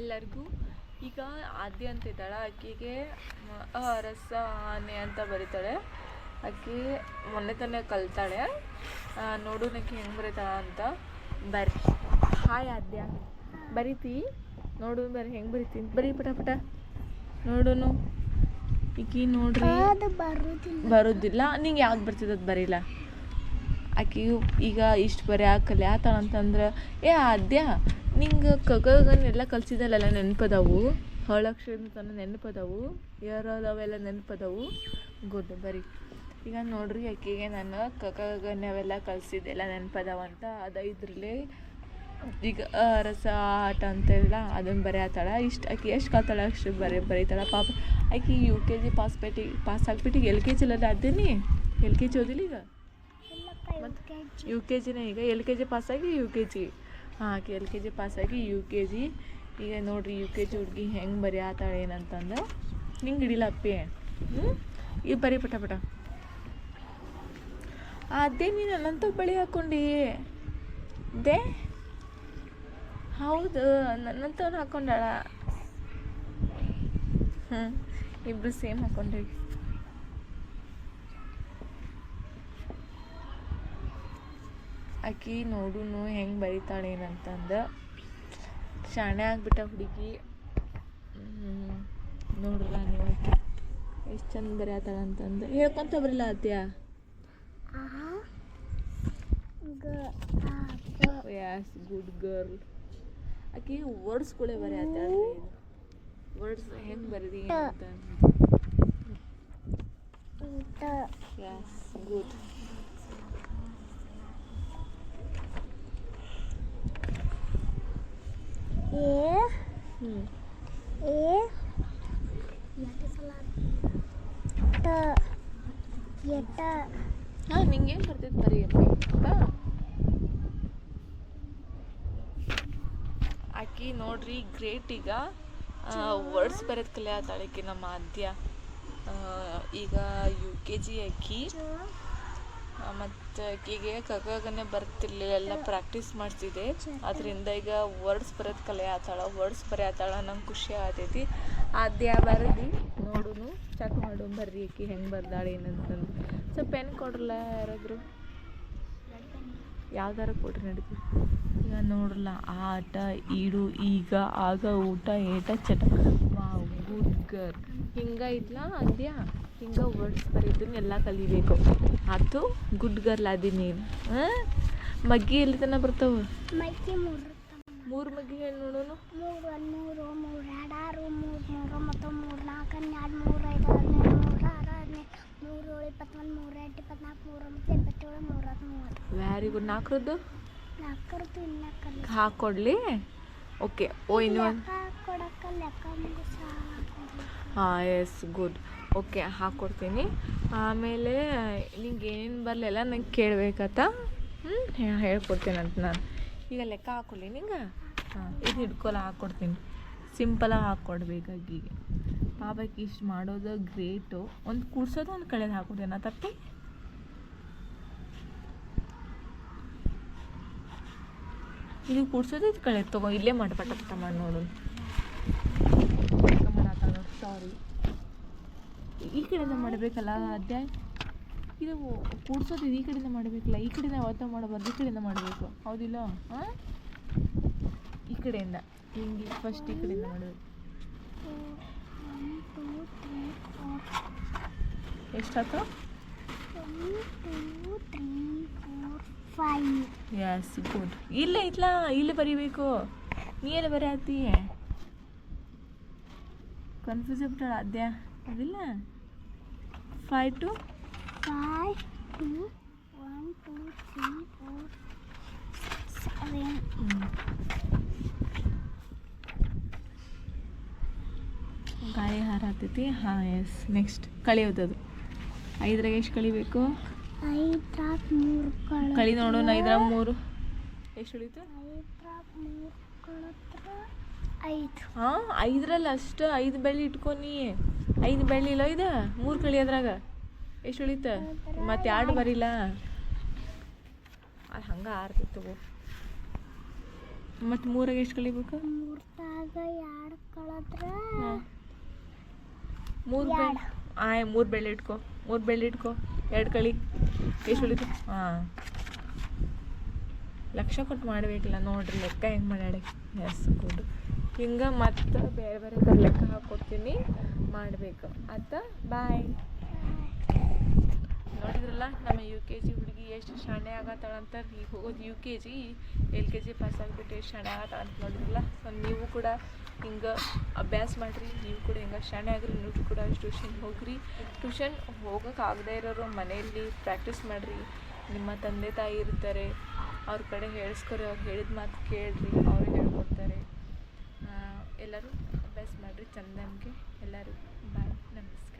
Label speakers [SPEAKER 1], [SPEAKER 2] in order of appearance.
[SPEAKER 1] ಎಲ್ಲರಿಗೂ ಈಗ ಆದ್ಯ ಅಂತ ಇದ್ದಾಳೆ ಆಕೆಗೆ ರಸ ಆನೆ ಅಂತ ಬರೀತಾಳೆ. ಆಕೆ ಮೊನ್ನೆ ತಾನೇ ಕಲ್ತಾಳೆ. ನೋಡು ನಕ್ಕೆ ಹೆಂಗೆ ಬರೀತಾಳ ಅಂತ. ಬರ್ರಿ. ಹಾಯ್ ಆದ್ಯ. ಬರೀತಿ? ನೋಡು ಬರ್ರಿ ಹೆಂಗೆ ಬರಿತೀನಿ ಬರೀ ಪಟ ಪಟ. ನೋಡುನು. ಈಕಿ ನೋಡ್ರಿ.
[SPEAKER 2] ಅದು ಬರುದಿಲ್ಲ.
[SPEAKER 1] ಬರೋದಿಲ್ಲ. ನಿಂಗೆ ಯಾವ್ದು ಬರ್ತದೆ ಅದು ಬರೀಲ್ಲ ಆಕೆಯು ಈಗ ಇಷ್ಟು ಬರೀ ಕಲ್ಯಾತಾಳ ಅಂತಂದ್ರೆ ಏ ಆದ್ಯ ನಿಂಗೆ ಕಗಗನೆಲ್ಲ ಕಲ್ಸಿದಲ್ಲ ನೆನಪದವು? ಹೊಳಕ್ಷರ ತನ ನೆನಪದವು? ಯಾರು ಅವೆಲ್ಲ ನೆನಪದವು? ಗುಡ್ ಬರೀ. ಈಗ ನೋಡ್ರಿ ಆಕೆಗೆ ನಾನು ಕಗಗನವೆಲ್ಲ ಕಲ್ಸಿದ್ದೆಲ್ಲ ನೆನಪದವ ಅಂತ. ಅದು ಇದ್ರಲ್ಲಿ ಈಗ ರಸ ಆಟ ಅಂತೆಲ್ಲ ಅದನ್ನು ಬರೆಯತ್ತಾಳ ಇಷ್ಟು ಆಕೆ ಎಷ್ಟು ಕಲ್ತಾಳ ಅಷ್ಟು ಬರೀ ಬರೀತಾಳ. ಪಾಪ ಆಕೆ ಯು ಕೆ ಜಿ ಪಾಸ್ ಪೇಟಿ ಪಾಸ್ ಆಗ್ಬಿಟ್ಟು ಎಲ್ ಕೆ ಜಿಲಲ್ಲಿ ಅದೇನಿ? ಎಲ್ ಕೆ ಜಿ ಓದಿಲ್ಲ ಈಗ? ಯು ಕೆ ಜಿನೇ ಈಗ ಎಲ್ ಕೆ ಜಿ ಪಾಸಾಗಿ ಯು ಕೆ ಜಿ. ಹಾಂ ಆಕೆ ಎಲ್ ಕೆ ಜಿ ಪಾಸಾಗಿ ಯು ಕೆ ಜಿ. ಈಗ ನೋಡ್ರಿ, ಯು ಕೆ ಜಿ ಹುಡುಗಿ ಹೆಂಗೆ ಬರೆಯತ್ತಾಳೆ ಏನಂತಂದ್ರೆ ನಿಂಗೆ ಹಿಡಿಲ್ಲ ಅಪ್ಪಿ. ಹ್ಞೂ ಈಗ ಬರೀ ಪಟ ಪಟ. ಅದೇ ನೀನು ನನ್ನಂತ ಬಳಿ ಹಾಕ್ಕೊಂಡಿ ದೇ? ಹೌದು ನನ್ನಂತ ಹಾಕೊಂಡಾಳ. ಹ್ಞೂ ಇಬ್ಬರು ಸೇಮ್ ಹಾಕೊಂಡೇವಿ ಆಕಿ ನೋಡುನು ಹೆಂಗೆ ಬರಿತಾಳೆ ಏನಂತಂದು ಶಾಣೆ ಆಗ್ಬಿಟ್ಟ ಹುಡುಗಿ. ನೋಡ್ರಲ್ಲ ನೀವು ಎಷ್ಟು ಚಂದ ಬರೆಯತ್ತಾಳ ಅಂತಂದು ಹೇಳ್ಕೊಂತ ಬರಲ್ಲ ಅತ್ಯ ಯಾಸ್ ಗುಡ್ ಗರ್ಲ್ ಆಕಿ ವರ್ಡ್ಸ್ಗಳೇ ಬರೆಯತ್ತಾಳ ವರ್ಡ್ಸ್ ಹೆಂಗೆ ಬರೀರಿ ಅಂತ ಯಾಸ್ ಗುಡ್ ಹ್ಞೂ
[SPEAKER 2] ಏ ಟ ಎಟ
[SPEAKER 1] ಹಾಂ ನಿಂಗೇನು ಬರ್ತೈತೆ ಬರೀ ಆಕಿ ನೋಡ್ರಿ ಗ್ರೇಟ್ ಈಗ. ವರ್ಡ್ಸ್ ಬರೋದು ಕಲಿಯತ್ತಾಳೆ ಆಕಿ ನಮ್ಮ ಆದ್ಯ. ಈಗ ಯು ಕೆ ಜಿ ಆಕಿ ಮತ್ತು ಆಕಿಗೆ ಕಗಗನೆ ಬರ್ತಿರ್ಲಿಲ್ಲ, ಎಲ್ಲ ಪ್ರಾಕ್ಟೀಸ್ ಮಾಡ್ತಿದ್ದೆ. ಅದರಿಂದ ಈಗ ವರ್ಡ್ಸ್ ಬರೋದು ಆತಾಳ ವರ್ಡ್ಸ್ ಬರೆಯತ್ತಾಳ ನಂಗೆ ಖುಷಿ ಆಗತೈತಿ. ಆದ್ಯ ಬರದಿ ನೋಡುನು ಚೆಕ್ ಮಾಡು ಬರ್ರಿ ಆಕಿ ಹೆಂಗೆ ಬರ್ದಾಳೆ ಏನಂತಂದು. ಸ್ವಲ್ಪ ಪೆನ್ ಕೊಡ್ರಲ್ಲ ಯಾರಾದರೂ? ಯಾವ್ದಾರ ಕೊಡ್ರಿ ನಡೀತಿ ಈಗ ನೋಡ್ರಲ್ಲ ಆಟ, ಈಡು, ಈಗ, ಆಗ, ಊಟ, ಏಟ, ಚಟ. ವಾವ್. ಗುಡ್ ಹಿಂಗೆ ಇದ್ಲ ಅಂದ್ಯಾ? ಹಿಂಗ ವರ್ಡ್ಸ್ ಬರೀದನ್ನ ಎಲ್ಲ ಕಲಿಬೇಕು. ಆತು ಗುಡ್ ಗರ್ಲ್ ಅದಿ ನೀನು. ಮಗ್ಗಿ ಎಲ್ಲಿ ತನಕ ಬರ್ತಾವೆ
[SPEAKER 2] ಮೂರು
[SPEAKER 1] ಮೂರು ಮಗ್ಗಿ ಹೇಳಿ ನೋಡೋನು?
[SPEAKER 2] ಮೂರು ಒಂದು ಮೂರು ಮೂರು ಎರಡು ಆರು ಮೂರು ಮೂರು ಮತ್ತು ಮೂರು ನಾಲ್ಕು ಹನ್ನೆರಡು ಮೂರು ಐದು ಮೂರು ಆರು ಹದಿನೈದು ಮೂರು ಏಳು ಇಪ್ಪತ್ತೊಂದು ಮೂರು ಎಂಟು ಇಪ್ಪತ್ನಾಲ್ಕು ಮೂರು ಒಂಬತ್ತು ಇಪ್ಪತ್ತೇಳು ಮೂರು ಮೂವತ್ತು
[SPEAKER 1] ವೆರಿ ಗುಡ್ ನಾಲ್ಕರದ್ದು?
[SPEAKER 2] ನಾಲ್ಕರದ್ದು ಇಲ್ಲ
[SPEAKER 1] ಹಾಕ್ಕೊಡ್ಲಿ ಓಕೆ ಓ ಇನ್ನು ಹಾಂ ಎಸ್ ಗುಡ್ ಓಕೆ ಹಾಕ್ಕೊಡ್ತೀನಿ ಆಮೇಲೆ ನಿಂಗೆ ಏನೇನು ಬರಲಿಲ್ಲ ನಂಗೆ ಕೇಳಬೇಕತ್ತ ಹ್ಞೂ ಅಂತ ನಾನು. ಈಗ ಲೆಕ್ಕ ಹಾಕೊಳ್ಳಿ ನಿಂಗೆ? ಹಾಂ, ಇದು ಹಿಡ್ಕೊಲ್ಲ ಹಾಕ್ಕೊಡ್ತೀನಿ ಸಿಂಪಲಾಗಿ ಹಾಕ್ಕೊಡ್ಬೇಕಾಗಿ ಪಾಪಕ್ಕೆ ಇಷ್ಟು ಮಾಡೋದು ಗ್ರೇಟು. ಒಂದು ಕೂಡ್ಸೋದು ಒಂದು ಕಳೆದು ಹಾಕೋದೇನ ತಪ್ಪಿ? ಇದು ಕೂಡ್ಸೋದು, ಇದು ಕಳೆದು ತಗೋ. ಇಲ್ಲೇ ಮಾಡಿ ಮಾಡಿ ನೋಡು. ಸಾರಿ ಈ ಕಡೆಯಿಂದ ಮಾಡಬೇಕಲ್ಲ ಅದೇ ಇದು ಕೂಡ್ಸೋದು ಈ ಕಡೆಯಿಂದ ಮಾಡಬೇಕಲ್ಲ, ಈ ಕಡೆಯಿಂದ ಅವತ್ತ ಮಾಡಬಾರ್ದು, ಈ ಕಡೆಯಿಂದ ಮಾಡಬೇಕು. ಹೌದಿಲ್ಲ? ಹಾಂ ಈ ಕಡೆಯಿಂದ. ಹಿಂಗೆ ಫಸ್ಟ್ ಈ ಕಡೆಯಿಂದ ಮಾಡಬೇಕು. ಎಷ್ಟಾಯ್ತು? ಎಸ್ ಗುಡ್ ಇಲ್ಲೇ ಇಲ್ಲ ಇಲ್ಲಿ ಬರೀಬೇಕು. ನೀ ಎಲ್ಲ ಬರೆಯತ್ತಿ ಕನ್ಫ್ಯೂಸ್ ಆಗ್ಬಿಟ್ಟಾಳ ಅದ್ಯ ಅದಿಲ್ಲ? Five two
[SPEAKER 2] five, two one two, three, four, seven
[SPEAKER 1] ಗಾಳಿ ಹಾರಾತೈತಿ ಹಾಂ ಎಸ್ ನೆಕ್ಸ್ಟ್ ಕಳಿಯೋದದು. ಐದ್ರಾಗ ಎಷ್ಟು ಕಳಿಬೇಕು?
[SPEAKER 2] ಐದ್ರಾಗ ಮೂರು ಕಳ
[SPEAKER 1] ಕಳಿ ನೋಡೋಣ ಐದ್ರಾಗ ಮೂರು. ಎಷ್ಟು ಉಳಿತು? ಹಾಂ ಐದರಲ್ಲಿ ಅಷ್ಟು ಐದು ಬೆಳ್ಳಿ ಇಟ್ಕೊನಿ ಐದು ಬೆಳ್ಳಿ ಇಲ್ಲ ಇದು? ಮೂರು ಕಳಿ ಅದ್ರಾಗ. ಎಷ್ಟು ಉಳಿತ? ಮತ್ತೆ ಎರಡು ಬರಿಲ್ಲ? ಅದು ಹಂಗೆ ಆರ್ತಿ ತಗೋ. ಮತ್ತು ಮೂರಾಗ ಎಷ್ಟು ಕಳಿಬೇಕು? ಮೂರು
[SPEAKER 2] ಬೆಳ್ಳಿ.
[SPEAKER 1] ಆಯ್ ಮೂರು ಬೆಳ್ಳಿ ಇಟ್ಕೊ. ಮೂರು ಬೆಳ್ಳಿ ಇಟ್ಕೊ. ಎರಡು ಕಳಿ. ಎಷ್ಟು ಉಳಿತು? ಹಾಂ. ಲಕ್ಷ ಕೊಟ್ಟು ಮಾಡಬೇಕಿಲ್ಲ ನೋಡ್ರಿ ಲೆಕ್ಕ ಹೆಂಗೆ ಮಾಡ್ಯಾಡಿ? Yes good. ಹಿಂಗೆ ಮತ್ತೆ ಬೇರೆ ಬೇರೆ ಥರ ಲೆಕ್ಕ ಹಾಕ್ಕೊಡ್ತೀನಿ ಮಾಡಬೇಕು. ಆತ ಬಾಯ್ ನೋಡಿದ್ರಲ್ಲ, ನಮ್ಮ ಯು ಕೆ ಜಿ ಹುಡುಗಿ ಎಷ್ಟು ಶಾಣೆ ಆಗತ್ತಾಳಂತ ಈಗ ಹೋಗೋದು U K G L K G pass ಆಗಿಬಿಟ್ಟು ಎಷ್ಟು ಶಾಣೆ ಆಗತ್ತಾಳ ಅಂತ ನೋಡಿದ್ರಲ್ಲ? ಸೊ ನೀವು ಕೂಡ ಹಿಂಗೆ ಅಭ್ಯಾಸ ಮಾಡಿರಿ. ನೀವು ಕೂಡ ಹಿಂಗೆ ಶಾಣೆ ಆಗ್ರಿ. ನೀವು ಕೂಡ ಟ್ಯೂಷನ್ ಹೋಗ್ರಿ. ಟ್ಯೂಷನ್ ಹೋಗೋಕೆ ಆಗದೇ ಇರೋರು ಮನೆಯಲ್ಲಿ ಪ್ರಾಕ್ಟೀಸ್ ಮಾಡಿರಿ. ನಿಮ್ಮ ತಂದೆ ತಾಯಿ ಇರ್ತಾರೆ. ಅವ್ರ ಕಡೆ ಹೇಳಿಸ್ಕೊರಿ, ಅವ್ರು ಹೇಳಿದ ಮಾತು ಕೇಳಿರಿ. ಅವರು ಹೇಳ್ಕೊಡ್ತಾರೆ. ಎಲ್ಲರೂ ಅಭ್ಯಾಸ ಮಾಡಿರಿ. ಚಂದ ನಮಗೆ ಎಲ್ಲರೂ. ಬಾಯ್ ನಮಸ್ಕಾರ.